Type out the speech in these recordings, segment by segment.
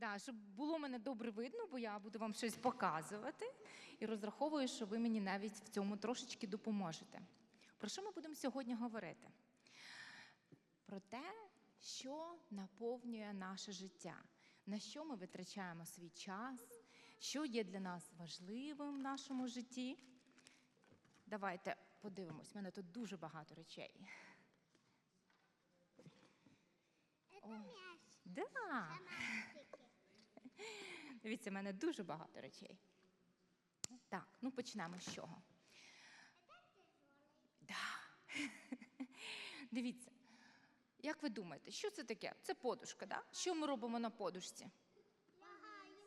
Да, щоб було мене добре видно, бо я буду вам щось показувати і розраховую, що ви мені навіть в цьому трошечки допоможете. Про що ми будемо сьогодні говорити? Про те, що наповнює наше життя, на що ми витрачаємо свій час, що є для нас важливим в нашому житті. Давайте подивимось, у мене тут дуже багато речей. Это мяч. Да. Дивіться, в мене дуже багато речей. Так, ну почнемо з чого. Да. Дивіться, як ви думаєте, що це таке? Це подушка, да? Що ми робимо на подушці?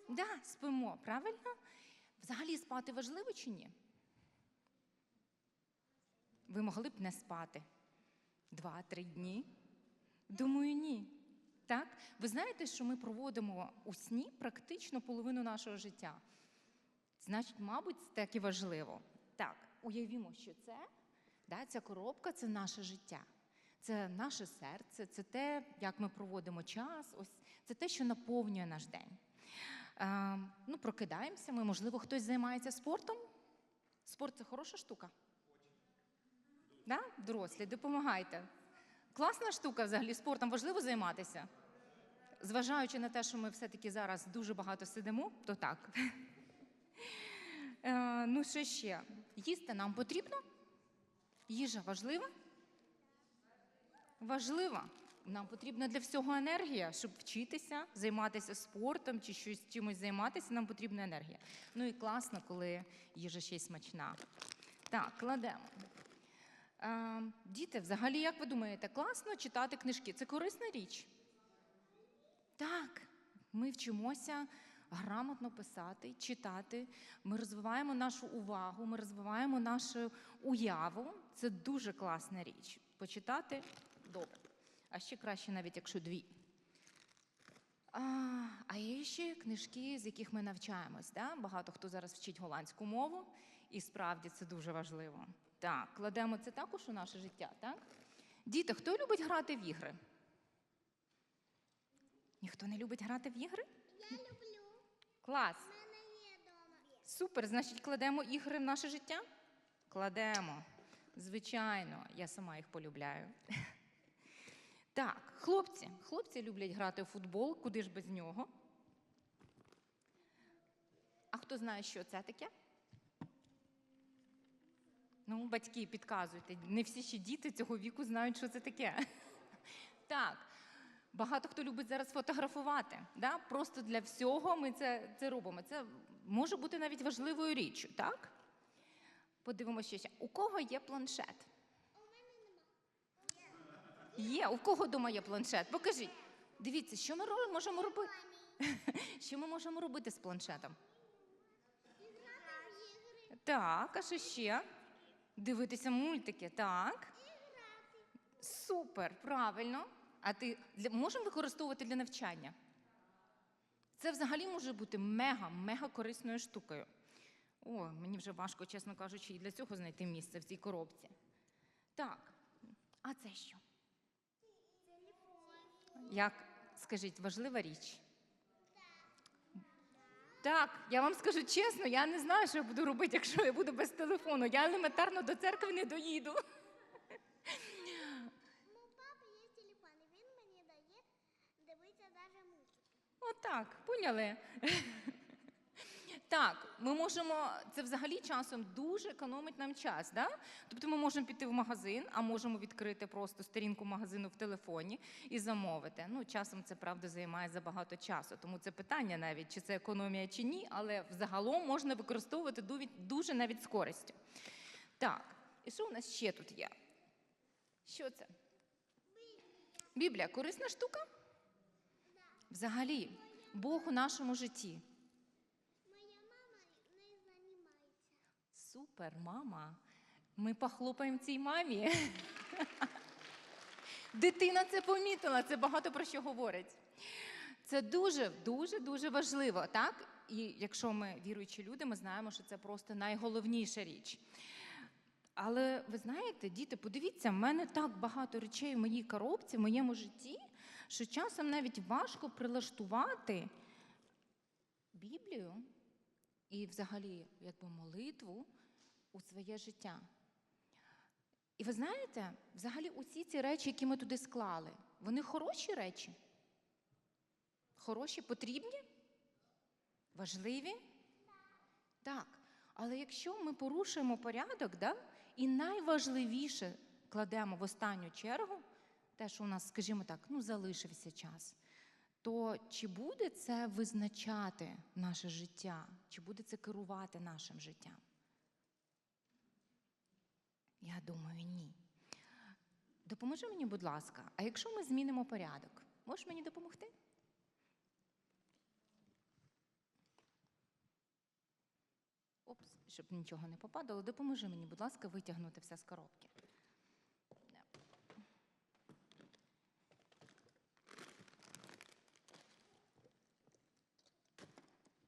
Да, спимо, правильно? Взагалі спати важливо чи ні? Ви могли б не спати два-три дні? Думаю, ні. Так? Ви знаєте, що ми проводимо у сні практично половину нашого життя. Значить, мабуть, так і важливо. Так, уявімо, що це, да, ця коробка це наше життя. Це наше серце, це те, як ми проводимо час, ось це те, що наповнює наш день. Е, ну, прокидаємося, ми, можливо, хтось займається спортом. Спорт це хороша штука. Да? Дорослі, допомагайте. Класна штука взагалі спортом важливо займатися. Зважаючи на те, що ми все-таки зараз дуже багато сидимо, то так. Е, ну, що ще? Їсти нам потрібно? Їжа важлива? Важлива. Нам потрібна для всього енергія, щоб вчитися, займатися спортом чи щось чимось займатися, нам потрібна енергія. Ну і класно, коли їжа ще й смачна. Так, кладемо. Діти, взагалі, як ви думаєте, класно читати книжки? Це корисна річ? Так, ми вчимося грамотно писати, читати. Ми розвиваємо нашу увагу, ми розвиваємо нашу уяву. Це дуже класна річ. Почитати добре. А ще краще, навіть якщо дві. А є ще книжки, з яких ми навчаємось. Да? Багато хто зараз вчить голландську мову, і справді це дуже важливо. Так, кладемо це також у наше життя, так? Діти, хто любить грати в ігри? Ніхто не любить грати в ігри? Я люблю. Клас! У мене є дома. Супер, значить, кладемо ігри в наше життя? Кладемо. Звичайно, я сама їх полюбляю. Так, хлопці. Хлопці люблять грати в футбол, куди ж без нього? А хто знає, що це таке? Ну, батьки, підказуйте. Не всі ще діти цього віку знають, що це таке. Так, багато хто любить зараз фотографувати. Да? Просто для всього ми це, це робимо. Це може бути навіть важливою річчю, так? Подивимося ще. У кого є планшет? Є, у кого вдома є планшет? Покажіть. Дивіться, що ми можемо робити? Що ми можемо робити з планшетом? Так, а що ще? Дивитися мультики, так? Супер, правильно. А ти для, можемо використовувати для навчання? Це взагалі може бути мега, мега корисною штукою. О, мені вже важко, чесно кажучи, і для цього знайти місце в цій коробці. Так, а це що? Як, скажіть, важлива річ? Так, я вам скажу чесно, я не знаю, що я буду робити, якщо я буду без телефону. Я елементарно до церкви не доїду. У папи є телефон, і він мені дає дивитися навіть мультики. Отак, поняли? Так, ми можемо, це взагалі часом дуже економить нам час. Да? Тобто ми можемо піти в магазин, а можемо відкрити просто сторінку магазину в телефоні і замовити. Ну, часом це правда займає забагато часу, тому це питання навіть, чи це економія чи ні, але взагалом можна використовувати дуже навіть з користю. Так, і що у нас ще тут є? Що це? Біблія корисна штука? Взагалі, Бог у нашому житті. Моя мама не займається. Супер, мама. Ми похлопаємо цій мамі. Дитина це помітила, це багато про що говорить. Це дуже, дуже, дуже важливо, так? І якщо ми віруючі люди, ми знаємо, що це просто найголовніша річ. Але ви знаєте, діти, подивіться, в мене так багато речей в моїй коробці, в моєму житті, що часом навіть важко прилаштувати Біблію і взагалі якби молитву у своє життя. І ви знаєте, взагалі усі ці речі, які ми туди склали, вони хороші речі? Хороші, потрібні? Важливі? Так. Але якщо ми порушуємо порядок, да, і найважливіше кладемо в останню чергу, те, що у нас, скажімо так, ну, залишився час, то чи буде це визначати наше життя? Чи буде це керувати нашим життям? Я думаю, ні. Допоможи мені, будь ласка, а якщо ми змінимо порядок, можеш мені допомогти? Опс, щоб нічого не попадало, допоможи мені, будь ласка, витягнути все з коробки.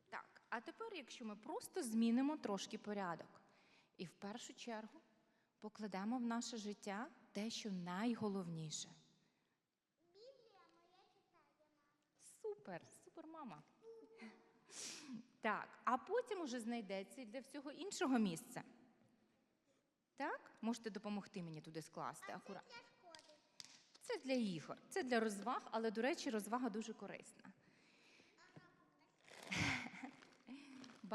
Так, а тепер, якщо ми просто змінимо трошки порядок, і в першу чергу покладемо в наше життя те, що найголовніше. Біблія моя читаєма. Супер, супер, мама. Так, а потім уже знайдеться і для всього іншого місце. Так? Можете допомогти мені туди скласти. Акуратно. Це для ігор, це для розваг, але, до речі, розвага дуже корисна.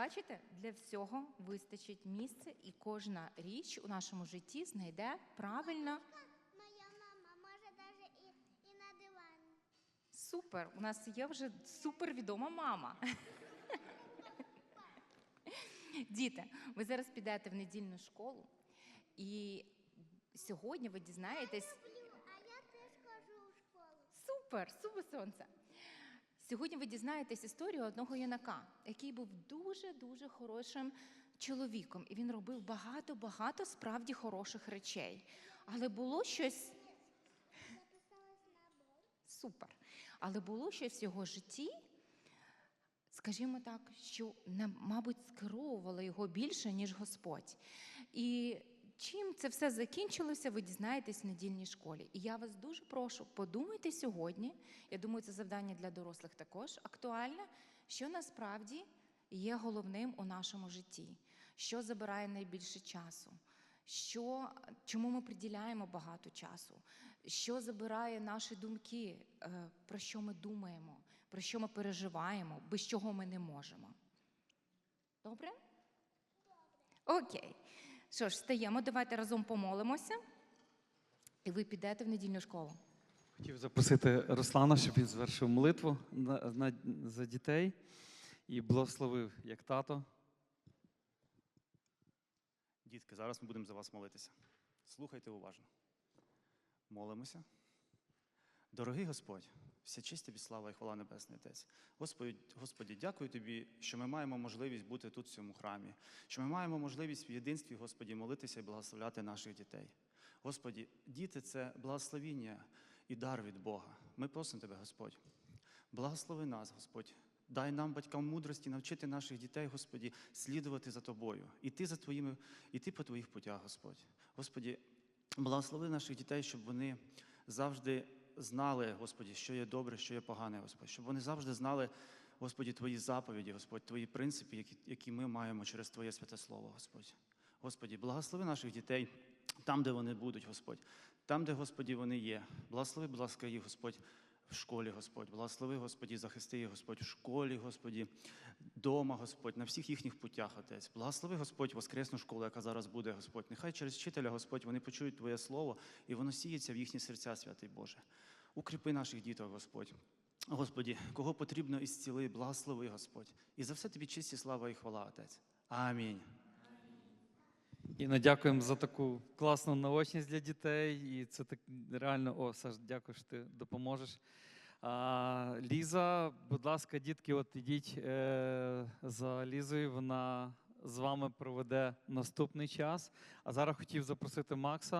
Бачите, для всього вистачить місце, і кожна річ у нашому житті знайде правильно. Моя мама може навіть і, і на дивані. Супер! У нас є вже супервідома мама. Діти, ви зараз підете в недільну школу, і сьогодні ви дізнаєтесь. Люблю, а я теж хожу у школу. Супер, супер сонце. Сьогодні ви дізнаєтесь історію одного юнака, який був дуже-дуже хорошим чоловіком, і він робив багато-багато справді хороших речей. Але було щось супер. Але було щось в його житті, скажімо так, що, мабуть, скеровувало його більше, ніж Господь. І чим це все закінчилося, ви дізнаєтесь в недільній школі. І я вас дуже прошу, подумайте сьогодні. Я думаю, це завдання для дорослих також актуальне, що насправді є головним у нашому житті, що забирає найбільше часу. Що, чому ми приділяємо багато часу? Що забирає наші думки, е, про що ми думаємо, про що ми переживаємо, без чого ми не можемо? Добре? Окей. Що ж, стаємо, давайте разом помолимося, і ви підете в недільну школу. Хотів запросити Руслана, щоб він звершив молитву на, на, за дітей і благословив як тато. Дітки, зараз ми будемо за вас молитися. Слухайте уважно. Молимося. Дорогий Господь, вся честь тобі слава і хвала Небесний Отець. Господи, Господі, дякую тобі, що ми маємо можливість бути тут в цьому храмі, що ми маємо можливість в єдинстві, Господі, молитися і благословляти наших дітей. Господі, діти це благословіння і дар від Бога. Ми просимо тебе, Господь. Благослови нас, Господь. Дай нам, батькам, мудрості навчити наших дітей, Господі, слідувати за тобою, іти за твоїми, іти по твоїх путях, Господь. Господі, благослови наших дітей, щоб вони завжди знали, Господі, що є добре, що є погане, Господь, щоб вони завжди знали, Господі, Твої заповіді, Господь, Твої принципи, які, які ми маємо через Твоє святе Слово, Господь. Господі, благослови наших дітей там, де вони будуть, Господь, там, де, Господі, вони є. Благослови, будь ласка, їх, Господь, в школі, Господь. Благослови, Господі, захисти їх, Господь, в школі, Господі, дома, Господь, на всіх їхніх путях, Отець. Благослови, Господь, воскресну школу, яка зараз буде, Господь. Нехай через вчителя, Господь, вони почують Твоє Слово, і воно сіється в їхні серця, святий Боже. Укріпи наших діток, Господь. Господі, кого потрібно ісціли, благослови, Господь. І за все тобі честь і слава і хвала, Отець. Амінь. І дякуємо за таку класну наочність для дітей. І це так реально, о, Саш, дякую, що ти допоможеш. А, Ліза, будь ласка, дітки, от ідіть е, за Лізою, вона з вами проведе наступний час. А зараз хотів запросити Макса.